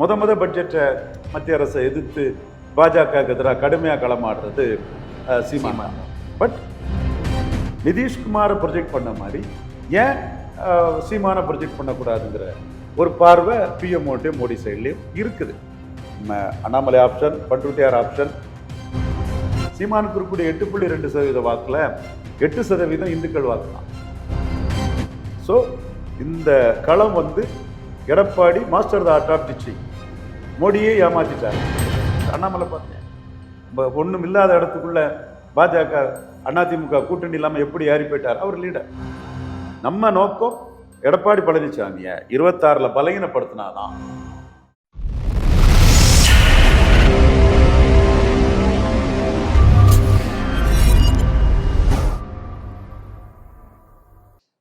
முத முத பட்ஜெட்டை மத்திய அரசை எதிர்த்து பாஜக எதிராக கடுமையாக களமாடுறது சீமான். பட் நிதிஷ்குமாரை ப்ரொஜெக்ட் பண்ண மாதிரி ஏன் சீமானை ப்ரொஜெக்ட் பண்ணக்கூடாதுங்கிற ஒரு பார்வை பிஎம்ஓட்டே மோடி சைட்லேயும் இருக்குது. நம்ம அண்ணாமலை ஆப்ஷன் பண்ருட்டியார் ஆப்ஷன் சீமானுக்கு இருக்கக்கூடிய எட்டு புள்ளி ரெண்டு சதவீத வாக்கில் எட்டு சதவீதம் இந்துக்கள் வாக்கு தான். ஸோ இந்த களம் வந்து Edappadi master the art of teaching மோடியே ஏமாற்றிட்டார் அண்ணாமலை பார்த்தேன் ஒன்றும் இல்லாத இடத்துக்குள்ள பாஜக அதிமுக கூட்டணி இல்லாமல் எப்படி ஏறி போயிட்டார்? அவர் லீடர் நம்ம நோக்கம் எடப்பாடி பழனிசாமியை இருபத்தாறில் பலகீனப்படுத்தினாதான்.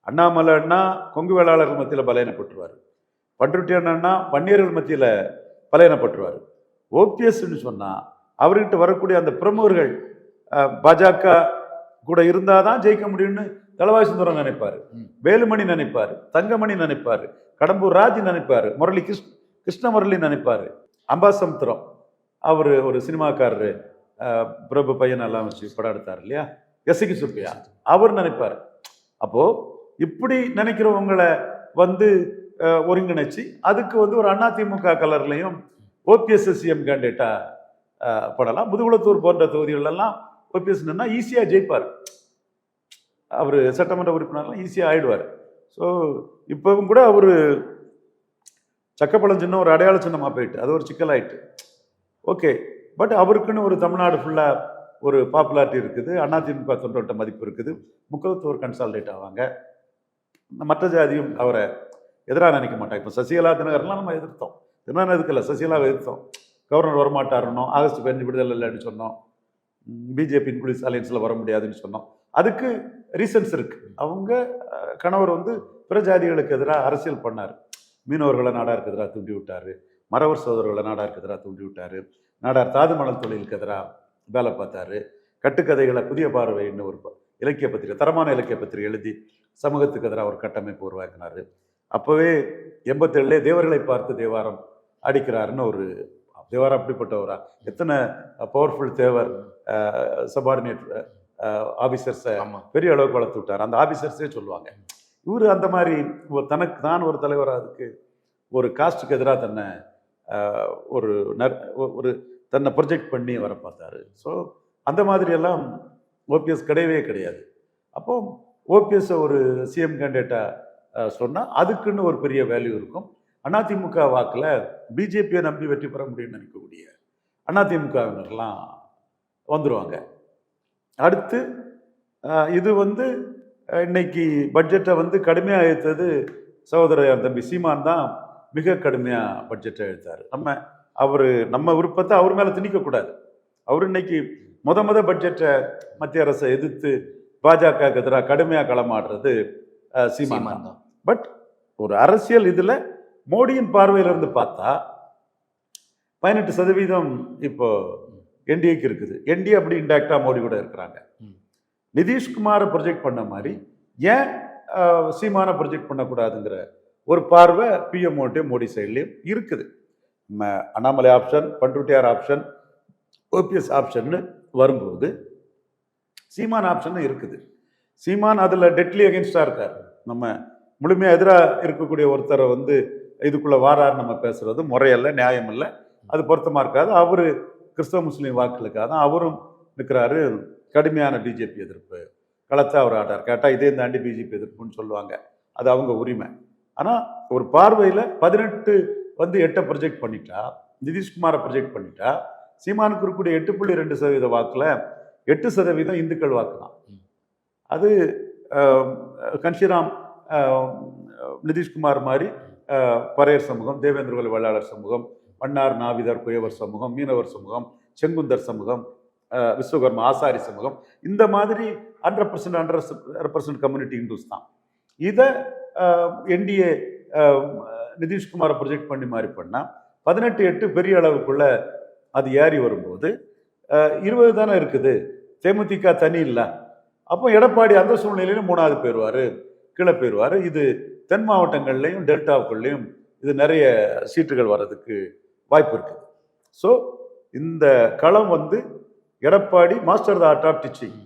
அண்ணாமலை அண்ணா கொங்கு வேளாளர்கள் மத்தியில் பலையனப்பட்டுருவார் பண்ருட்டி அண்ணா வன்னியர்கள் மத்தியில் பலையனப்பட்டுருவார். ஓபிஎஸ்ன்னு சொன்னால் அவர்கிட்ட வரக்கூடிய அந்த பிரமுகர்கள் பாஜக கூட இருந்தால் தான் ஜெயிக்க முடியும்னு தலவாய் சுந்தரம் நினைப்பார். வேலுமணி நினைப்பார் தங்கமணி நினைப்பார் கடம்பூர் ராஜ் நினைப்பார் முரளி கிருஷ்ண கிருஷ்ண முரளி நினைப்பார் அம்பாசமுத்திரம் அவர் ஒரு சினிமாக்காரரு பிரபு பையன் எல்லாம் வச்சு படம் எடுத்தார் இல்லையா? எஸ்கி சுப்பியா அவர் நினைப்பார். அப்போ இப்படி நினைக்கிறவங்களை வந்து ஒருங்கிணைச்சு. அதுக்கு வந்து ஒரு அதிமுக கலர்லையும் ஓபிஎஸ் சிஎம் கேண்டிடேட்டா படலாம். முதுகுளத்தூர் போன்ற தொகுதிகளெல்லாம் ஓபிஎஸ்னா ஈஸியாக ஜெயிப்பார். அவர் சட்டமன்ற உறுப்பினர்லாம் ஈஸியாக ஆயிடுவார். ஸோ இப்போவும் கூட அவர் சக்கப்பழம் சின்ன ஒரு அடையாள சின்னமாக போயிட்டு அது ஒரு சிக்கலாயிட்டு. ஓகே. பட் அவருக்குன்னு ஒரு தமிழ்நாடு ஃபுல்லாக ஒரு பாப்புலாரிட்டி இருக்குது. அதிமுக தொண்டோட்ட மதிப்பு இருக்குது. முக்கியத்துவம் கன்சால்டேட் ஆவாங்க. மற்ற ஜாதியும் அவரை எதிராக நினைக்க மாட்டாங்க இப்போ சசிகலா தினகர்லாம் நம்ம எதிர்த்தோம். தினம் எதுக்கல? சசிகலாவை எதிர்த்தோம். கவர்னர் வரமாட்டாருன்னோம் ஆகஸ்ட் பதினஞ்சு விடுதலை இல்லைன்னு சொன்னோம். பிஜேபி இன்குலிஸ் அலையன்ஸில் வர முடியாதுன்னு சொன்னோம். அதுக்கு ரீசன்ஸ் இருக்குது அவங்க கணவர் வந்து பிற ஜாதிகளுக்கு எதிராக அரசியல் பண்ணார். மீனவர்களை நாடாருக்கு எதிராக தூண்டி விட்டார். மறவர் சோதரர்களை நாடாருக்கு எதிராக தூண்டி விட்டார். நாடார் தாது மணல் தொழிலுக்கு எதிராக வேலை பார்த்தாரு. கட்டுக்கதைகளை புதிய பார்வைன்னு ஒரு இலக்கிய பத்திரிகை தரமான இலக்கிய பத்திரிகை எழுதி சமூகத்துக்கு எதிராக ஒரு கட்டமைப்பு உருவாக்கினார். அப்போவே எண்பத்தேழுலே தேவர்களை பார்த்து தேவாரம் அடிக்கிறாருன்னு ஒரு தேவாரம் அப்படிப்பட்டவரா எத்தனை பவர்ஃபுல் தேவர் சபார்டினேட் ஆஃபீஸர்ஸை பெரிய அளவுக்கு வளர்த்து விட்டார். அந்த ஆஃபீஸர்ஸே சொல்லுவாங்க. இவர் அந்த மாதிரி தனக்கு தான் ஒரு தலைவராக அதுக்கு ஒரு காஸ்ட்டுக்கு எதிராக தன்னை ஒரு நர் ஒரு தன்னை ப்ரொஜெக்ட் பண்ணி வர பார்த்தாரு. ஸோ அந்த மாதிரியெல்லாம் ஓபிஎஸ் கிடையவே கிடையாது. அப்போ ஓபிஎஸ் ஒரு சிஎம் கேண்டிடேட்டாக சொன்னால் அதுக்குன்னு ஒரு பெரிய வேல்யூ இருக்கும். அதிமுக வாக்கில் பிஜேபியை நம்பி வெற்றி பெற முடியும்னு நினைக்கக்கூடிய அதிமுகவினர்லாம் வந்துடுவாங்க அடுத்து இது வந்து இன்னைக்கு பட்ஜெட்டை வந்து கடுமையாக இழுத்தது சகோதரர் தம்பி சீமான் தான் மிக கடுமையாக பட்ஜெட்டை எழுத்தார் நம்ம அவர் நம்ம விருப்பத்தை அவர் மேலே திணிக்கக்கூடாது அவர் இன்னைக்கு முத முத பட்ஜெட்டை மத்திய அரசை எதிர்த்து பாஜக எதிராக கடுமையாக களமாடுறது சீமான் தான். பட் ஒரு அரசியல் இதில் மோடியின் பார்வையிலிருந்து பார்த்தா பதினெட்டு சதவீதம் இப்போ என்டிஏக்கு இருக்குது. என்டிஏ அப்படி இன்டாக்டாக மோடி கூட இருக்கிறாங்க. நிதிஷ்குமாரை ப்ரொஜெக்ட் பண்ண மாதிரி ஏன் சீமானை ப்ரொஜெக்ட் பண்ணக்கூடாதுங்கிற ஒரு பார்வை பிஎம்ஓட்டே மோடி சைட்லேயும் இருக்குது. அண்ணாமலை ஆப்ஷன் பண்ருட்டியார் ஆப்ஷன் ஓபிஎஸ் ஆப்ஷன்னு வரும்போது சீமான் ஆப்ஷன் இருக்குது. சீமான் அதில் டெட்லி அகேன்ஸ்டாக இருக்கார். நம்ம முழுமையாக எதிராக இருக்கக்கூடிய ஒருத்தரை வந்து இதுக்குள்ளே வாரார் நம்ம பேசுகிறது முறையல்ல நியாயம் இல்லை அது பொருத்தமாக இருக்காது. அவர் கிறிஸ்தவ முஸ்லீம் வாக்களுக்காக தான் அவரும் நிற்கிறாரு கடுமையான பிஜேபி எதிர்ப்பு. களத்தை அவர் ஆட்டார். கேட்டால் இதே தாண்டி பிஜேபி எதிர்ப்புன்னு சொல்லுவாங்க. அது அவங்க உரிமை. ஆனால் ஒரு பார்வையில் பதினெட்டு வந்து எட்டை ப்ரொஜெக்ட் பண்ணிட்டா நிதிஷ்குமாரை ப்ரொஜெக்ட் பண்ணிட்டா சீமானுக்கு இருக்கக்கூடிய எட்டு புள்ளி ரெண்டு சதவீத வாக்கில் எட்டு சதவீதம் இந்துக்கள் வாக்கு தான். அது கன்ஷிராம் நிதிஷ்குமார் மாதிரி பறையர் சமூகம் தேவேந்திரகுல வேளாளர் சமூகம் மன்னார் நாவிதர் குயவர் சமூகம் மீனவர் சமூகம் செங்குந்தர் சமூகம் விஸ்வகர்மா ஆசாரி சமூகம் இந்த மாதிரி hundred percent hundred percent community Hindus தான். இதை என்டிஏ நிதிஷ்குமாரை ப்ரொஜெக்ட் பண்ணி மாதிரி பண்ணால் பதினெட்டு எட்டு பெரிய அளவுக்குள்ள அது ஏறி வரும்போது இருபது தானே இருக்குது? தேமுதிக தனி இல்லை. அப்போ எடப்பாடி அந்த சூழ்நிலையிலும் மூணாவது போயிடுவார் கீழே போயிடுவார் இது தென் மாவட்டங்கள்லையும் டெல்டாவுக்குள்ளேயும் இது நிறைய சீட்டுகள் வர்றதுக்கு வாய்ப்பு இருக்குது ஸோ இந்த களம் வந்து Edappadi master the art of teaching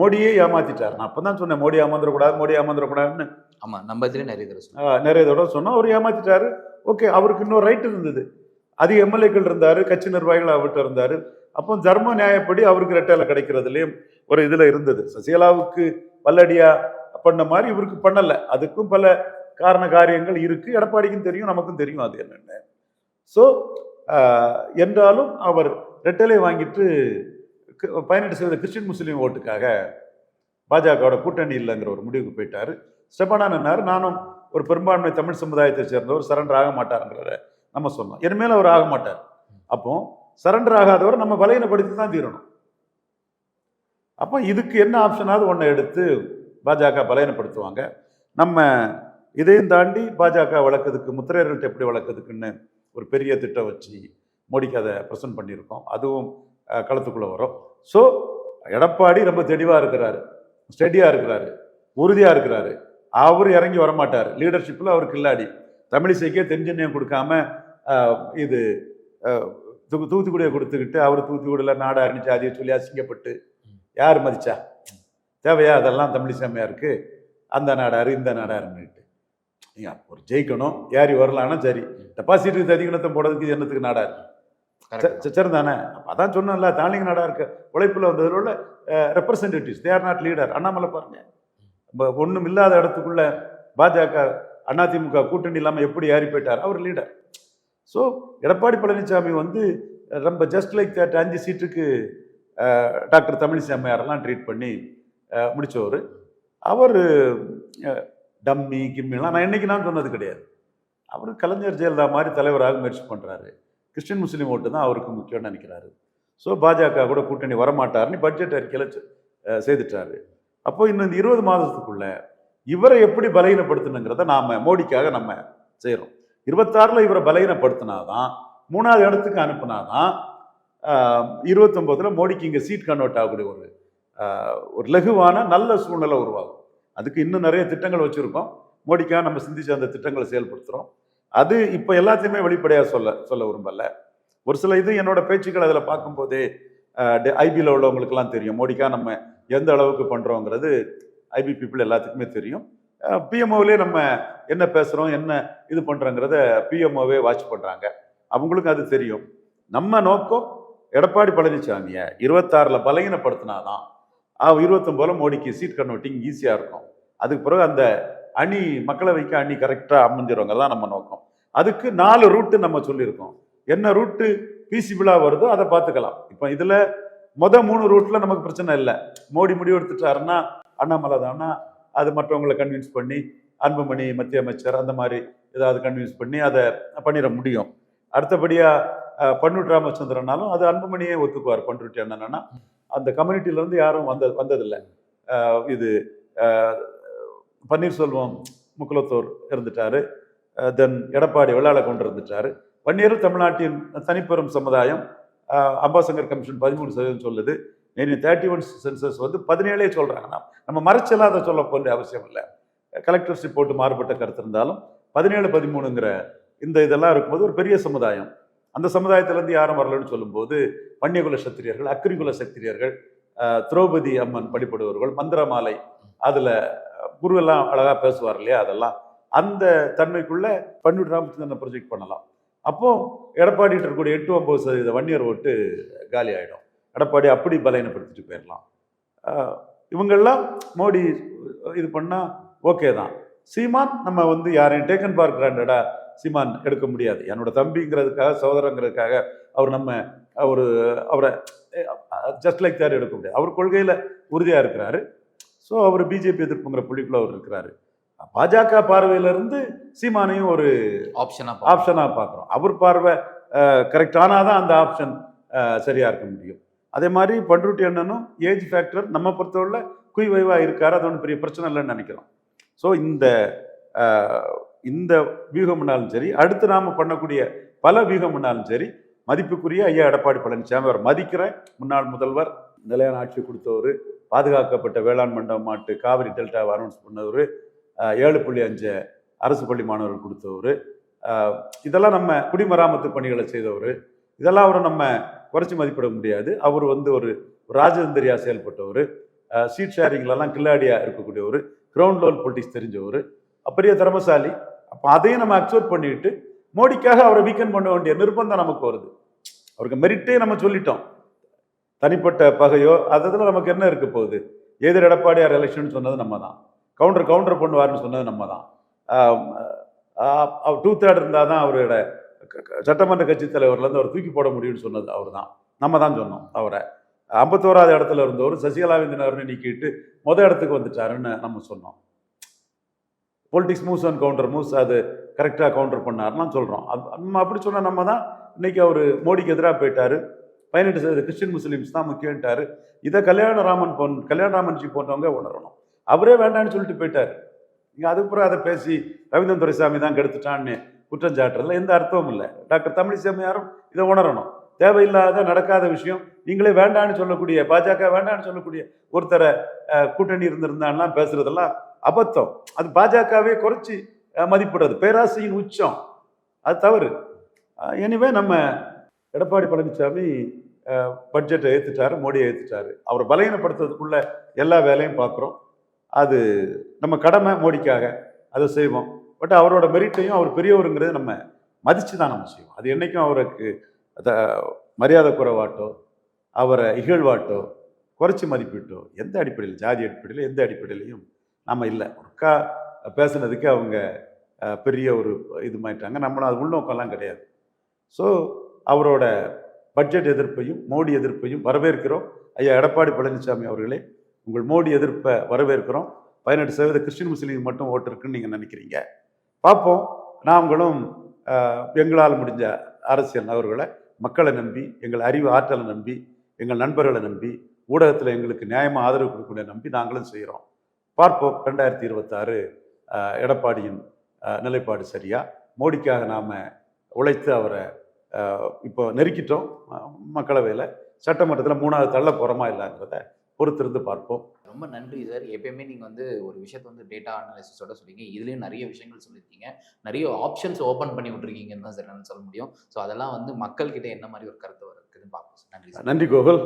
மோடியே ஏமாத்திட்டார். நான் அப்போ தான் சொன்னேன் மோடி ஏமாந்துடக்கூடாது மோடி ஏமாந்துடக்கூடாதுன்னு. ஆமா நம்ம இதுல நிறைய தடவை நிறைய தடவை சொன்னோம். அவர் ஏமாத்திட்டாரு. ஓகே அவருக்கு இன்னொரு ரைட் இருந்தது. அதிக எம்எல்ஏக்கள் இருந்தார் கட்சி நிர்வாகிகள் அவர்கிட்ட இருந்தார். அப்போ தர்ம நியாயப்படி அவருக்கு ரெட்டையில கிடைக்கிறதுலையும் ஒரு இதில் இருந்தது. சசிகலாவுக்கு பல்லடியா பண்ண மாதிரி இவருக்கு பண்ணலை. அதுக்கும் பல காரண காரியங்கள் இருக்கு. எடப்பாடிக்கும் தெரியும் நமக்கும் தெரியும் அது என்னென்னு. ஸோ என்றாலும் அவர் ரெட்டலை வாங்கிட்டு கு- செய்த கிறிஸ்டின் முஸ்லீம் ஓட்டுக்காக பாஜகவோட கூட்டணி இல்லைங்கிற ஒரு முடிவுக்கு போயிட்டார். ஸ்டெபனான் நானும் ஒரு பெரும்பான்மை தமிழ் சமுதாயத்தை சேர்ந்தவர் சரண்டர் ஆக மாட்டாருங்கிறத நம்ம சொன்னோம். இனிமேல் அவர் ஆக மாட்டார் அப்போது சரண்டர் ஆகாதவர் நம்ம பலகீனப்படுத்தி தான் தீரணும். அப்போ இதுக்கு என்ன ஆப்ஷனாவது ஒன்றை எடுத்து பாஜக பலையனப்படுத்துவாங்க நம்ம இதையும் தாண்டி பாஜக வளர்க்கறதுக்கு முத்திரையர்கள்ட்ட எப்படி வளர்க்குறதுக்குன்னு ஒரு பெரிய திட்டம் வச்சு மோடிக்கு அதை பிரசன்ட் பண்ணியிருக்கோம். அதுவும் களத்துக்குள்ளே வரும். ஸோ எடப்பாடி ரொம்ப தெளிவாக இருக்கிறாரு. ஸ்டெடியாக இருக்கிறாரு. உறுதியாக இருக்கிறாரு. அவர் இறங்கி வரமாட்டார். லீடர்ஷிப்பில் அவர் கில்லாடி தமிழிசைக்கே தென்சென்னையும் கொடுக்காம இது அஹ், தூ தூத்துக்குடியை கொடுத்துக்கிட்டு அவர் தூத்துக்குடியில் நாடாருன்னு ஜாதியை சொல்லி அசிங்கப்பட்டு யார் மதிச்சா? தேவையா? அதெல்லாம் தமிழிசை அம்மையாருக்கு அந்த நாடாரு இந்த நாடாருன்னுட்டு. நீங்க ஒரு ஜெயிக்கணும். யாரி வரலான்னா சரி. டெபாசிட்டுக்கு அதிகணத்தை போடுறதுக்கு இது என்னத்துக்கு நாடாரு. சரி தானே அதான் சொன்னேன்ல தாலிங்க நாடா இருக்க. உழைப்புல வந்ததில் உள்ள representatives they are not leader Annamalai பாருங்க. ஒன்றும் இல்லாத இடத்துக்குள்ள பாஜக அதிமுக கூட்டணி இல்லாமல் எப்படி ஏறி போயிட்டார்? அவர் லீடர் ஸோ எடப்பாடி பழனிசாமி வந்து ரொம்ப ஜஸ்ட் லைக் தட் அஞ்சு சீட்டுக்கு டாக்டர் தமிழிசை அம்மையாரெல்லாம் ட்ரீட் பண்ணி முடித்தவர் முடிச்சவர். அவர் டம்மி கிம்மிலாம் நான் என்றைக்கு நான் சொன்னது கிடையாது. அவர் கலைஞர் ஜெயலலிதா மாதிரி தலைவராக முயற்சி பண்ணுறாரு கிறிஸ்டின் முஸ்லீம் ஓட்டு தான் அவருக்கு முக்கியம்னு நினைக்கிறாரு. ஸோ பாஜக கூட கூட்டணி வரமாட்டார்னு பட்ஜெட் அறிக்கையில் செய்துட்டாரு. அப்போ இன்னும் இந்த இருபது மாதத்துக்குள்ளே இவரை எப்படி பலகீனப்படுத்தணுங்கிறத நாம் மோடிக்காக நம்ம செய்கிறோம் இருபத்தாறில் இவரை பலகீனப்படுத்தினாதான் மூணாவது இடத்துக்கு அனுப்புனாதான் இருபத்தொம்போதில் மோடிக்கு இங்கே சீட் கன்வெர்ட் ஆகக்கூடிய ஒரு ஒரு லகுவான நல்ல சூழ்நிலை உருவாகும். அதுக்கு இன்னும் நிறைய திட்டங்கள் வச்சுருக்கோம். மோடிக்காக நம்ம சிந்திச்சு அந்த திட்டங்களை செயல்படுத்துகிறோம் அது இப்போ எல்லாத்தையுமே வெளிப்படையாக சொல்ல சொல்ல விரும்பல. ஒரு சில இது என்னோட பேச்சுக்கள் அதில் பார்க்கும்போதே ஐபியில் உள்ளவங்களுக்கெல்லாம் தெரியும். மோடிக்காக நம்ம எந்த அளவுக்கு பண்ணுறோங்கிறது ஐபி பீப்புள் எல்லாத்துக்குமே தெரியும். பிஎம்ஓவிலே நம்ம என்ன பேசுகிறோம் என்ன இது பண்ணுறோங்கிறத பிஎம்ஓவே வாட்ச் பண்ணுறாங்க அவங்களுக்கும் அது தெரியும். நம்ம நோக்கம் எடப்பாடி பழனிசாமியை இருபத்தாறில் பலகீனப்படுத்தினாதான் இருபத்தொம்போல மோடிக்கு சீட் கன்வெர்ட்டிங் ஈஸியாக இருக்கும். அதுக்கு பிறகு அந்த அணி மக்களவைக்கு அணி கரெக்டாக அமைஞ்சிருவங்க தான் நம்ம நோக்கம். அதுக்கு நாலு ரூட்டு நம்ம சொல்லியிருக்கோம். என்ன ரூட்டு பீசிபிளாக வருதோ அதை பார்த்துக்கலாம். இப்போ இதில் மொதல் மூணு ரூட்டில் நமக்கு பிரச்சனை இல்லை. மோடி முடிவு எடுத்துட்டாருன்னா அண்ணாமலை தானா அது மற்றவங்களை கன்வின்ஸ் பண்ணி அன்புமணி மத்திய அமைச்சர் அந்த மாதிரி ஏதாவது கன்வின்ஸ் பண்ணி அதை பண்ணிட முடியும். அடுத்தபடியாக பன்னூர் ராமச்சந்திரனாலும் அது அன்புமணியே ஒத்துக்குவார் பண்ருட்டி என்னென்னா அந்த கம்யூனிட்டியிலேருந்து யாரும் வந்த வந்ததில்லை. இது பன்னீர்செல்வம் முக்குலத்தோர் இருந்துட்டாரு. தென் எடப்பாடி வெள்ளாள கொண்டு இருந்துட்டாரு. பன்னீரும் தமிழ்நாட்டின் தனிப்பெரும் சமுதாயம் அம்பாசங்கர் கமிஷன் பதிமூணு சதவீதம் சொல்லுது. தேர்ட்டி ஒன் சென்சஸ் வந்து பதினேழே சொல்கிறாங்க நாம் நம்ம மறைச்செல்லாம் அதை சொல்ல வேண்டிய அவசியம் இல்லை. கலெக்டர்ஸ் ரிப்போர்ட் மாறுபட்ட கருத்து இருந்தாலும் பதினேழு பதிமூணுங்கிற இந்த இதெல்லாம் இருக்கும்போது ஒரு பெரிய சமுதாயம். அந்த சமுதாயத்திலேருந்து யாரும் வரலன்னு சொல்லும்போது வன்னியகுல சத்திரியர்கள் அக்ரிகுல சத்திரியர்கள் திரௌபதி அம்மன் படிப்படுபவர்கள் மந்திரமாலை அதில் குருவெல்லாம் அழகாக பேசுவார் இல்லையா அதெல்லாம். அந்த தன்மைக்குள்ளே பன்னூர் ராமச்சந்திரனை ப்ரொஜெக்ட் பண்ணலாம். அப்போது எடப்பாடி இருக்கக்கூடிய எட்டு ஒம்பது சதவீத வன்னியர் ஓட்டு காலி ஆகிடும் எடப்பாடி அப்படி பலையனப்படுத்திட்டு போயிடலாம் இவங்கெல்லாம் மோடி இது பண்ணால் ஓகே தான். சீமான் நம்ம வந்து யாரையும் டேக்கன் ஃபார் கிராண்டடா சீமான் எடுக்க முடியாது. என்னோட தம்பிங்கிறதுக்காக சகோதரங்கிறதுக்காக அவர் நம்ம அவர் அவரை ஜஸ்ட் லைக் தேர் எடுக்க முடியாது. அவர் கொள்கையில் உறுதியாக இருக்கிறாரு. ஸோ அவர் பிஜேபி எதிர்ப்புங்கிற புள்ளிக்குள்ள அவர் இருக்கிறாரு. பாஜக பார்வையிலிருந்து சீமானையும் ஒரு ஆப்ஷனா ஆப்ஷனாக பார்க்குறோம் அவர் பார்வை கரெக்ட் ஆனால் தான் அந்த ஆப்ஷன் சரியாக இருக்க முடியும். அதே மாதிரி பண்ருட்டி அண்ணனும் ஏஜ் ஃபேக்டர் நம்ம பொறுத்தவரையில் குய் வைவாக இருக்கார் அது ஒன்றும் பெரிய பிரச்சனை இல்லைன்னு நினைக்கிறோம். ஸோ இந்த இந்த வியூகம்னாலும் சரி அடுத்து நாம் பண்ணக்கூடிய பல வியூகம்னாலும் சரி மதிப்புக்குரிய ஐயா எடப்பாடி பழனிசாமி அவர் மதிக்கிற முன்னாள் முதல்வர் நிலையான ஆட்சி கொடுத்தவர் பாதுகாக்கப்பட்ட வேளாண் மண்டபம் மாட்டு காவிரி டெல்டாவை அனௌன்ஸ் பண்ணவர் ஏழு புள்ளி அஞ்சு அரசு பள்ளி மாணவர்கள் கொடுத்தவர் இதெல்லாம் நம்ம குடிமராமத்து பணிகளை செய்தவர் இதெல்லாம் அவரை நம்ம குறைச்சி மதிப்பிட முடியாது. அவர் வந்து ஒரு ராஜதந்திரியா செயல்பட்டவர். சீட் ஷேரிங்லலாம் கில்லாடியா இருக்கக்கூடியவர். கிரவுண்ட் லெவல் பொலிட்டிக்ஸ் தெரிஞ்சவர். பெரிய திறமசாலி. அப்போ அதையும் நம்ம அக்செப்ட் பண்ணிட்டு மோடிக்காக அவரை வீக்கெண்ட் பண்ண வேண்டிய நிர்பந்தம் நமக்கு வருது. அவருக்கு மெரிட்டே நம்ம சொல்லிட்டோம். தனிப்பட்ட பகையோ அதில் நமக்கு என்ன இருக்க போகுது? எதிர் எடப்பாடியார் எலெக்ஷன் சொன்னது நம்ம தான் கவுண்டர் கவுண்டர் பண்ணுவார்னு சொன்னது நம்ம தான் டூ தேர்ட் இருந்தால் தான் அவரோட சட்டமன்ற கட்சி தலைவர்லேருந்து அவர் தூக்கி போட முடியும்னு சொன்னது அவர் தான் நம்ம தான் சொன்னோம் அவரை. ஐம்பத்தோராது இடத்துல இருந்தவர் சசிகலாவிந்தினர்னு நீக்கிட்டு மொதல் இடத்துக்கு வந்துட்டாருன்னு நம்ம சொன்னோம். Politics moves and counter moves அது கரெக்டாக கவுண்டர் பண்ணார்லாம் சொல்கிறோம் அது நம்ம அப்படி சொன்ன நம்ம தான் இன்னைக்கு அவர் மோடிக்கு எதிராக போயிட்டார். பதினெட்டு சதவீத கிறிஸ்டின் முஸ்லீம்ஸ் தான் முக்கியன்ட்டார் இதை கல்யாணராமன் போன் கல்யாணராமன்ஜி போன்றவங்க உணரணும். அவரே வேண்டாம்னு சொல்லிட்டு போயிட்டார். இங்கே அதுக்கப்புறம் அதை பேசி ரவீந்திரன் துரைசாமி தான் கெடுத்துட்டான்னு குற்றம் சாட்டுறதுல எந்த அர்த்தமும் இல்லை. டாக்டர் தமிழிசை இதை உணரணும். தேவையில்லாத நடக்காத விஷயம் நீங்களே வேண்டான்னு சொல்லக்கூடிய பாஜக வேண்டான்னு சொல்லக்கூடிய ஒருத்தரை கூட்டணி இருந்திருந்தான்லாம் பேசுறதெல்லாம் அபத்தம். அது பாஜகவே குறைச்சி மதிப்பிடுறது. பேராசையின் உச்சம். அது தவறு. எனிவே நம்ம எடப்பாடி பழனிசாமி பட்ஜெட்டை ஏற்றுட்டாரு மோடியை ஏற்றுட்டாரு அவரை பலகீனப்படுத்துறதுக்குள்ள எல்லா வேலையும் பார்க்குறோம் அது நம்ம கடமை மோடிக்காக. அதை செய்வோம். பட் அவரோட மெரிட்டையும் அவர் பெரியவருங்கிறத நம்ம மதித்து தான் நம்ம செய்வோம். அது என்றைக்கும் அவருக்கு மரியாதை குறைவாட்டோ அவரை இகழ்வாட்டோ குறைச்சி மதிப்பிட்டோ எந்த அடிப்படையில் ஜாதி அடிப்படையில் எந்த அடிப்படையிலையும் நம்ம இல்லை. ஒருக்கா பேசுனதுக்கு அவங்க பெரிய ஒரு இது மாயிட்டாங்க நம்மளும் அது உள்நோக்கம்லாம் கிடையாது. ஸோ அவரோட பட்ஜெட் எதிர்ப்பையும் மோடி எதிர்ப்பையும் வரவேற்கிறோம். ஐயா எடப்பாடி பழனிசாமி அவர்களே உங்கள் மோடி எதிர்ப்பை வரவேற்கிறோம். பதினெட்டு சதவீத கிறிஸ்டின் முஸ்லீம் மட்டும் ஓட்டு இருக்குன்னு நீங்கள் நினைக்கிறீங்க. பார்ப்போம். நாங்களும் எங்களால் முடிஞ்ச அரசியல் நபர்களை மக்களை நம்பி எங்கள் அறிவு ஆற்றலை நம்பி எங்கள் நண்பர்களை நம்பி ஊடகத்தில் எங்களுக்கு நியாயமாக ஆதரவு கொடுக்கக்கூடிய நம்பி நாங்களும் செய்கிறோம். பார்ப்போம். ரெண்டாயிரத்தி இருபத்தாறு எடப்பாடியின் நிலைப்பாடு சரியா? மோடிக்காக நாம் உழைத்து அவரை இப்போ நெருக்கிட்டோம் மக்களவையில். சட்டமன்றத்தில் மூணாவது தள்ள போகிறோமா இல்லைங்கிறத பொறுத்திருந்து பார்ப்போம். ரொம்ப நன்றி சார். எப்பயுமே நீங்கள் வந்து ஒரு விஷயத்தை வந்து டேட்டா அனாலிசிஸோட சொல்றீங்க. இதுலேயும் நிறைய விஷயங்கள் சொல்லியிருக்கீங்க. நிறைய ஆப்ஷன்ஸ் ஓப்பன் பண்ணி விட்டுருக்கீங்கன்னு தான் சார் சொல்ல முடியும். ஸோ அதெல்லாம் வந்து மக்கள்கிட்ட என்ன மாதிரி ஒரு கருத்து இருக்குதுன்னு பார்ப்போம் நன்றி சார். நன்றி கோகுல்.